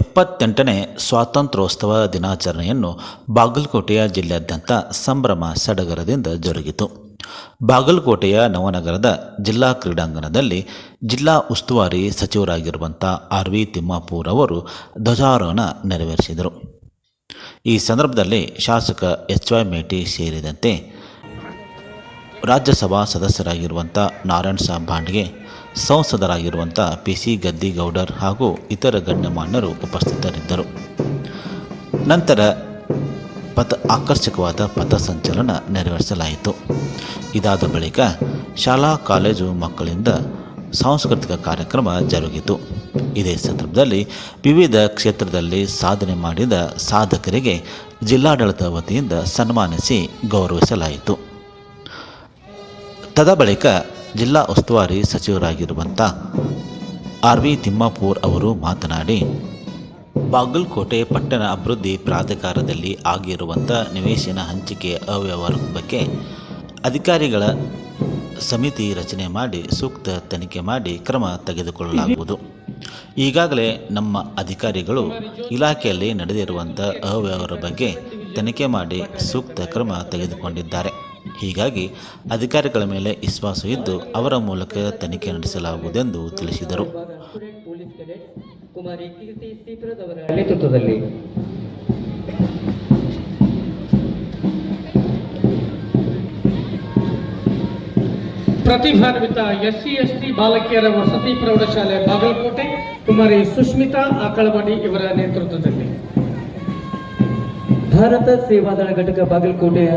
ಎಪ್ಪತ್ತೆಂಟನೇ ಸ್ವಾತಂತ್ರ್ಯೋತ್ಸವ ದಿನಾಚರಣೆಯನ್ನು ಬಾಗಲಕೋಟೆಯ ಜಿಲ್ಲೆಯಾದ್ಯಂತ ಸಂಭ್ರಮ ಸಡಗರದಿಂದ ಜರುಗಿತು. ಬಾಗಲಕೋಟೆಯ ನವನಗರದ ಜಿಲ್ಲಾ ಕ್ರೀಡಾಂಗಣದಲ್ಲಿ ಜಿಲ್ಲಾ ಉಸ್ತುವಾರಿ ಸಚಿವರಾಗಿರುವಂಥ ಆರ್ ವಿ ತಿಮ್ಮಾಪೂರ್ ಅವರು ಧ್ವಜಾರೋಹಣ ನೆರವೇರಿಸಿದರು. ಈ ಸಂದರ್ಭದಲ್ಲಿ ಶಾಸಕ ಎಚ್ ವೈ ಮೇಟಿ ಸೇರಿದಂತೆ ರಾಜ್ಯಸಭಾ ಸದಸ್ಯರಾಗಿರುವಂಥ ನಾರಾಯಣ ಸಾಬ್ ಭಾಂಡ್ಗೆ ಸಂಸದರಾಗಿರುವಂಥ ಪಿ ಸಿ ಗದ್ದಿಗೌಡರ್ ಹಾಗೂ ಇತರ ಗಣ್ಯಮಾನ್ಯರು ಉಪಸ್ಥಿತರಿದ್ದರು. ನಂತರ ಪಥ ಆಕರ್ಷಕವಾದ ಪಥಸಂಚಲನ ನೆರವೇರಿಸಲಾಯಿತು. ಇದಾದ ಬಳಿಕ ಶಾಲಾ, ಕಾಲೇಜು ಮಕ್ಕಳಿಂದ ಸಾಂಸ್ಕೃತಿಕ ಕಾರ್ಯಕ್ರಮ ಜರುಗಿತು. ಇದೇ ಸಂದರ್ಭದಲ್ಲಿ ವಿವಿಧ ಕ್ಷೇತ್ರದಲ್ಲಿ ಸಾಧನೆ ಮಾಡಿದ ಸಾಧಕರಿಗೆ ಜಿಲ್ಲಾಡಳಿತ ವತಿಯಿಂದ ಸನ್ಮಾನಿಸಿ ಗೌರವಿಸಲಾಯಿತು. ತದಬಳಿಕ ಜಿಲ್ಲಾ ಉಸ್ತುವಾರಿ ಸಚಿವರಾಗಿರುವಂಥ ಆರ್ ವಿ ತಿಮ್ಮಾಪೂರ್ ಅವರು ಮಾತನಾಡಿ, ಬಾಗಲಕೋಟೆ ಪಟ್ಟಣ ಅಭಿವೃದ್ಧಿ ಪ್ರಾಧಿಕಾರದಲ್ಲಿ ಆಗಿರುವಂಥ ನಿವೇಶನ ಹಂಚಿಕೆ ಅವ್ಯವಹಾರ ಬಗ್ಗೆ ಅಧಿಕಾರಿಗಳ ಸಮಿತಿ ರಚನೆ ಮಾಡಿ, ಸೂಕ್ತ ತನಿಖೆ ಮಾಡಿ ಕ್ರಮ ತೆಗೆದುಕೊಳ್ಳಲಾಗುವುದು. ಈಗಾಗಲೇ ನಮ್ಮ ಅಧಿಕಾರಿಗಳು ಇಲಾಖೆಯಲ್ಲಿ ನಡೆದಿರುವಂಥ ಅವ್ಯವಹಾರ ಬಗ್ಗೆ ತನಿಖೆ ಮಾಡಿ ಸೂಕ್ತ ಕ್ರಮ ತೆಗೆದುಕೊಂಡಿದ್ದಾರೆ. ಹೀಗಾಗಿ ಅಧಿಕಾರಿಗಳ ಮೇಲೆ ವಿಶ್ವಾಸ ಇದ್ದು ಅವರ ಮೂಲಕ ತನಿಖೆ ನಡೆಸಲಾಗುವುದೆಂದು ತಿಳಿಸಿದರು. ಪ್ರತಿಭಾನ್ವಿತ ಎಸ್ ಸಿ ಎಸ್ ಟಿ ಸೀಪ್ರದವರ ನೇತೃತ್ವದಲ್ಲಿ ಪ್ರತಿಭಾನ್ವಿತ ಎಸ್ಸಿ ಎಸ್ಟಿ ಬಾಲಕಿಯರ ವಸತಿ ಪ್ರೌಢಶಾಲೆ ಬಾಗಲಕೋಟೆ ಕುಮಾರಿ ಸುಷ್ಮಿತಾ ಆಕಳವಾಡಿ ಇವರ ನೇತೃತ್ವದಲ್ಲಿ. ಭಾರತ ಸೇವಾದಳ ಘಟಕ ಬಾಗಲಕೋಟೆಯ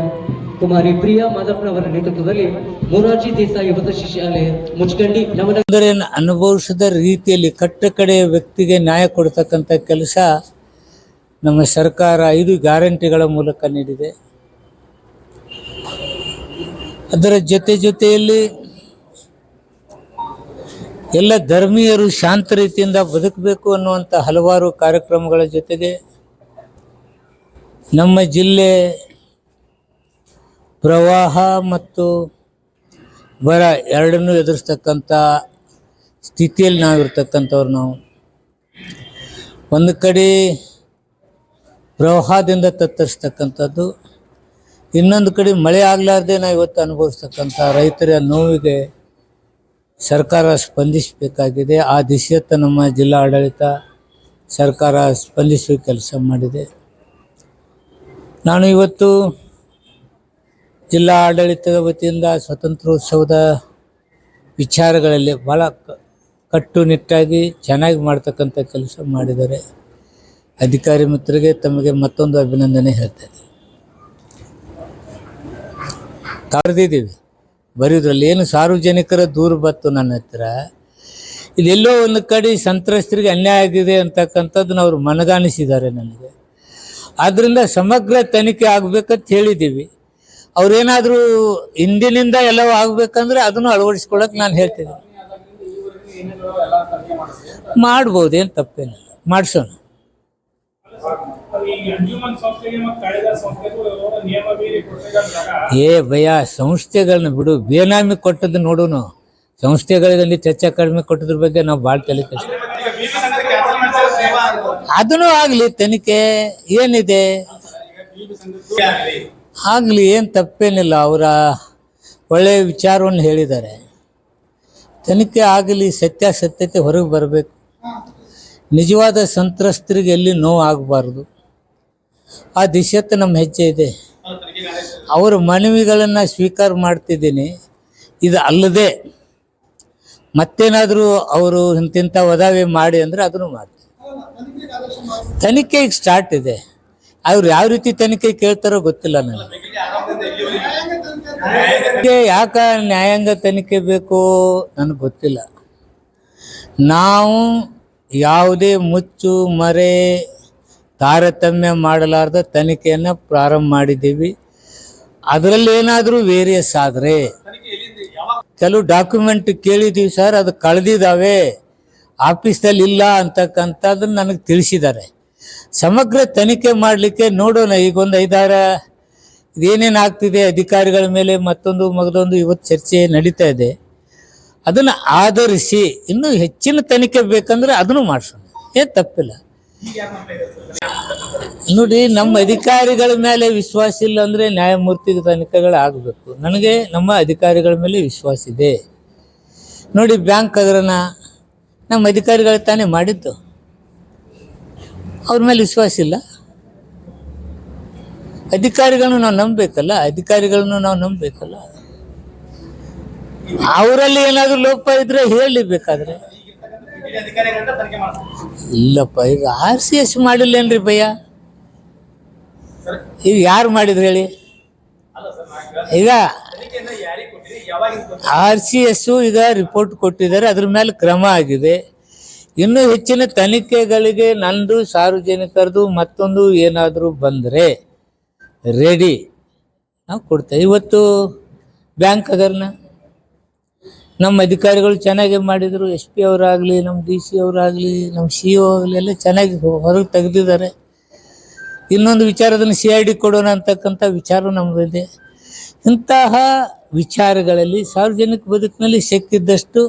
ಕುಮಾರಿ ಪ್ರಿಯಾ ಮಾದಪ್ಪನವರ ನೇತೃತ್ವದಲ್ಲಿ ಮೊರಾರ್ಜಿ ದೇಸಾಯಿ ವಸತಿ ಶಾಲೆ ಮುಚ್ಕಂಡಿ ನವನ ತೊಂದರೆಯನ್ನು ಅನುಭವಿಸಿದ ರೀತಿಯಲ್ಲಿ ಕಟ್ಟ ಕಡೆಯ ವ್ಯಕ್ತಿಗೆ ನ್ಯಾಯ ಕೊಡ್ತಕ್ಕಂಥ ಕೆಲಸ ನಮ್ಮ ಸರ್ಕಾರ ಐದು ಗ್ಯಾರಂಟಿಗಳ ಮೂಲಕ ನೀಡಿದೆ. ಅದರ ಜೊತೆ ಜೊತೆಯಲ್ಲಿ ಎಲ್ಲ ಧರ್ಮೀಯರು ಶಾಂತ ರೀತಿಯಿಂದ ಬದುಕಬೇಕು ಅನ್ನುವಂಥ ಹಲವಾರು ಕಾರ್ಯಕ್ರಮಗಳ ಜೊತೆಗೆ ನಮ್ಮ ಜಿಲ್ಲೆ ಪ್ರವಾಹ ಮತ್ತು ಬರ ಎರಡನ್ನೂ ಎದುರಿಸ್ತಕ್ಕಂಥ ಸ್ಥಿತಿಯಲ್ಲಿ ನಾವಿರ್ತಕ್ಕಂಥವ್ರು ನಾವು. ಒಂದು ಕಡೆ ಪ್ರವಾಹದಿಂದ ತತ್ತರಿಸ್ತಕ್ಕಂಥದ್ದು, ಇನ್ನೊಂದು ಕಡೆ ಮಳೆ ಆಗಲಾರ್ದೆ ನಾವು ಇವತ್ತು ಅನುಭವಿಸ್ತಕ್ಕಂಥ ರೈತರ ನೋವಿಗೆ ಸರ್ಕಾರ ಸ್ಪಂದಿಸಬೇಕಾಗಿದೆ. ಆ ದಿಶೆಯತ್ತ ನಮ್ಮ ಜಿಲ್ಲಾ ಆಡಳಿತ ಸರ್ಕಾರ ಸ್ಪಂದಿಸುವ ಕೆಲಸ ಮಾಡಿದೆ. ನಾನು ಇವತ್ತು ಜಿಲ್ಲಾ ಆಡಳಿತದ ವತಿಯಿಂದ ಸ್ವಾತಂತ್ರ್ಯೋತ್ಸವದ ವಿಚಾರಗಳಲ್ಲಿ ಭಾಳ ಕಟ್ಟುನಿಟ್ಟಾಗಿ ಚೆನ್ನಾಗಿ ಮಾಡ್ತಕ್ಕಂಥ ಕೆಲಸ ಮಾಡಿದ್ದಾರೆ. ಅಧಿಕಾರಿ ಮಿತ್ರರಿಗೆ ತಮಗೆ ಮತ್ತೊಂದು ಅಭಿನಂದನೆ ಹೇಳ್ತೇನೆ ಕರೆದಿದ್ದೀವಿ ಬರೆಯೋದ್ರಲ್ಲಿ ಏನು ಸಾರ್ವಜನಿಕರ ದೂರು ಬತ್ತು ನನ್ನ ಹತ್ರ. ಇದೆಲ್ಲೋ ಒಂದು ಕಡೆ ಸಂತ್ರಸ್ತರಿಗೆ ಅನ್ಯಾಯ ಆಗಿದೆ ಅಂತಕ್ಕಂಥದ್ದನ್ನ ಅವರು ಮನಗಾಣಿಸಿದ್ದಾರೆ ನನಗೆ. ಆದ್ದರಿಂದ ಸಮಗ್ರ ತನಿಖೆ ಆಗ್ಬೇಕಂತ ಹೇಳಿದ್ದೀವಿ. ಅವ್ರೇನಾದರೂ ಹಿಂದಿನಿಂದ ಎಲ್ಲವೂ ಆಗ್ಬೇಕಂದ್ರೆ ಅದನ್ನು ಅಳವಡಿಸ್ಕೊಳಕ್ ನಾನು ಹೇಳ್ತೀನಿ ಏನು ತಪ್ಪೇನಿಲ್ಲ. ಮಾಡಿಸೋಣ. ಏ ಭಯ ಸಂಸ್ಥೆಗಳನ್ನ ಬಿಡು. ಬೇನಾಮಿ ಕೊಟ್ಟದ್ದು ನೋಡೋಣ ಸಂಸ್ಥೆಗಳಲ್ಲಿ ಚರ್ಚೆ ಕಡಿಮೆ ಕೊಟ್ಟದ್ರ ಬಗ್ಗೆ ನಾವು ಭಾಳ ತಲೆ ಕೆಡಿಸ್ತೀವಿ. ಅದನ್ನು ಆಗಲಿ, ತನಿಖೆ ಏನಿದೆ? ಆಗಲಿ ಏನು ತಪ್ಪೇನಿಲ್ಲ, ಅವರ ಒಳ್ಳೆಯ ವಿಚಾರವನ್ನು ಹೇಳಿದ್ದಾರೆ. ತನಿಖೆ ಆಗಲಿ ಸತ್ಯಾಸತ್ಯತೆ ಹೊರಗೆ ಬರಬೇಕು. ನಿಜವಾದ ಸಂತ್ರಸ್ತರಿಗೆ ಎಲ್ಲಿ ನೋವು ಆಗಬಾರ್ದು? ಆ ದಿಶೆತ್ತ ನಮ್ಮ ಹೆಜ್ಜೆ ಇದೆ. ಅವರ ಮನವಿಗಳನ್ನು ಸ್ವೀಕಾರ ಮಾಡ್ತಿದ್ದೀನಿ. ಇದು ಅಲ್ಲದೆ ಮತ್ತೇನಾದರೂ ಅವರು ಇಂತಿಂಥ ಒದಾವೆ ಮಾಡಿ ಅಂದರೆ ಅದನ್ನು ಮಾಡ್ತೀನಿ. ತನಿಖೆಗೆ ಸ್ಟಾರ್ಟ್ ಇದೆ. ಅವ್ರು ಯಾವ ರೀತಿ ತನಿಖೆ ಕೇಳ್ತಾರೋ ಗೊತ್ತಿಲ್ಲ ನನಗೆ. ಯಾಕ ನ್ಯಾಯಾಂಗ ತನಿಖೆ ಬೇಕು ನನಗೆ ಗೊತ್ತಿಲ್ಲ. ನಾವು ಯಾವುದೇ ಮುಚ್ಚು, ಮರೆ, ತಾರತಮ್ಯ ಮಾಡಲಾರ್ದ ತನಿಖೆಯನ್ನು ಪ್ರಾರಂಭ ಮಾಡಿದ್ದೀವಿ. ಅದರಲ್ಲಿ ಏನಾದರೂ ವೇರಿಯಸ್ ಆದರೆ, ಕೆಲವು ಡಾಕ್ಯುಮೆಂಟ್ ಕೇಳಿದ್ದೀವಿ ಸರ್, ಅದು ಕಳೆದಿದ್ದಾವೆ ಆಫೀಸ್ದಲ್ಲಿ ಇಲ್ಲ ಅಂತಕ್ಕಂಥದ್ದನ್ನು ನನಗೆ ತಿಳಿಸಿದ್ದಾರೆ. ಸಮಗ್ರ ತನಿಖೆ ಮಾಡಲಿಕ್ಕೆ ನೋಡೋಣ. ಈಗ ಒಂದು ಐದಾರ ಇದೇನೇನು ಆಗ್ತಿದೆ ಅಧಿಕಾರಿಗಳ ಮೇಲೆ ಮತ್ತೊಂದು ಮಗದೊಂದು ಇವತ್ತು ಚರ್ಚೆ ನಡೀತಾ ಇದೆ. ಅದನ್ನು ಆಧರಿಸಿ ಇನ್ನೂ ಹೆಚ್ಚಿನ ತನಿಖೆ ಬೇಕಂದ್ರೆ ಅದನ್ನು ಮಾಡಿಸೋಣ. ಏನು ತಪ್ಪಿಲ್ಲ. ನೋಡಿ, ನಮ್ಮ ಅಧಿಕಾರಿಗಳ ಮೇಲೆ ವಿಶ್ವಾಸ ಇಲ್ಲ ಅಂದರೆ ನ್ಯಾಯಮೂರ್ತಿ ತನಿಖೆಗಳು ಆಗಬೇಕು. ನನಗೆ ನಮ್ಮ ಅಧಿಕಾರಿಗಳ ಮೇಲೆ ವಿಶ್ವಾಸ ಇದೆ. ನೋಡಿ, ಬ್ಯಾಂಕ್ ಅದರನ್ನ ನಮ್ಮ ಅಧಿಕಾರಿಗಳು ತಾನೇ ಮಾಡಿದ್ದು. ಅವ್ರ ಮೇಲೆ ವಿಶ್ವಾಸ ಇಲ್ಲ. ಅಧಿಕಾರಿಗಳನ್ನು ನಾವು ನಂಬಬೇಕಲ್ಲ, ಅಧಿಕಾರಿಗಳನ್ನು ನಾವು ನಂಬಬೇಕಲ್ಲ. ಅವರಲ್ಲಿ ಏನಾದರೂ ಲೋಪ ಇದ್ರೆ ಹೇಳಿ ಬೇಕಾದ್ರೆ ಇಲ್ಲಪ್ಪ, ಈಗ ಆರ್ ಸಿ ಎಸ್ ಮಾಡಿಲ್ಲೇನ್ರಿ ಭಯ್ಯ? ಈಗ ಯಾರು ಮಾಡಿದ್ರು ಹೇಳಿ? ಈಗ ಆರ್ ಸಿ ಎಸ್ ಈಗ ರಿಪೋರ್ಟ್ ಕೊಟ್ಟಿದ್ದಾರೆ, ಅದ್ರ ಮೇಲೆ ಕ್ರಮ ಆಗಿದೆ. ಇನ್ನೂ ಹೆಚ್ಚಿನ ತನಿಖೆಗಳಿಗೆ ನಂದು ಸಾರ್ವಜನಿಕರದು ಮತ್ತೊಂದು ಏನಾದರೂ ಬಂದರೆ ರೆಡಿ ನಾವು ಕೊಡ್ತೇವೆ. ಇವತ್ತು ಬ್ಯಾಂಕ್ ಹಗರಣ ನಮ್ಮ ಅಧಿಕಾರಿಗಳು ಚೆನ್ನಾಗಿ ಮಾಡಿದರು. ಎಸ್ ಪಿ ಅವರಾಗಲಿ, ನಮ್ಮ ಡಿ ಸಿ ಅವರಾಗಲಿ, ನಮ್ಮ ಸಿ ಒ ಆಗಲಿ ಎಲ್ಲ ಚೆನ್ನಾಗಿ ಹೊರಗೆ ತೆಗೆದಿದ್ದಾರೆ. ಇನ್ನೊಂದು ವಿಚಾರದಲ್ಲಿ ಸಿ ಐ ಡಿ ಕೊಡೋಣ ಅಂತಕ್ಕಂಥ ವಿಚಾರ ನಮ್ಮದಿದೆ ಇಂತಹ ವಿಚಾರಗಳಲ್ಲಿ ಸಾರ್ವಜನಿಕ ಬದುಕಿನಲ್ಲಿ ಶಕ್ತಿ ಇದ್ದಷ್ಟು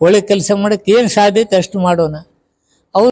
ಒಳ್ಳೆ ಕೆಲಸ ಮಾಡೋಕ್ಕೆ ಏನು ಸಾಧ್ಯತೆ ಅಷ್ಟು ಮಾಡೋಣ.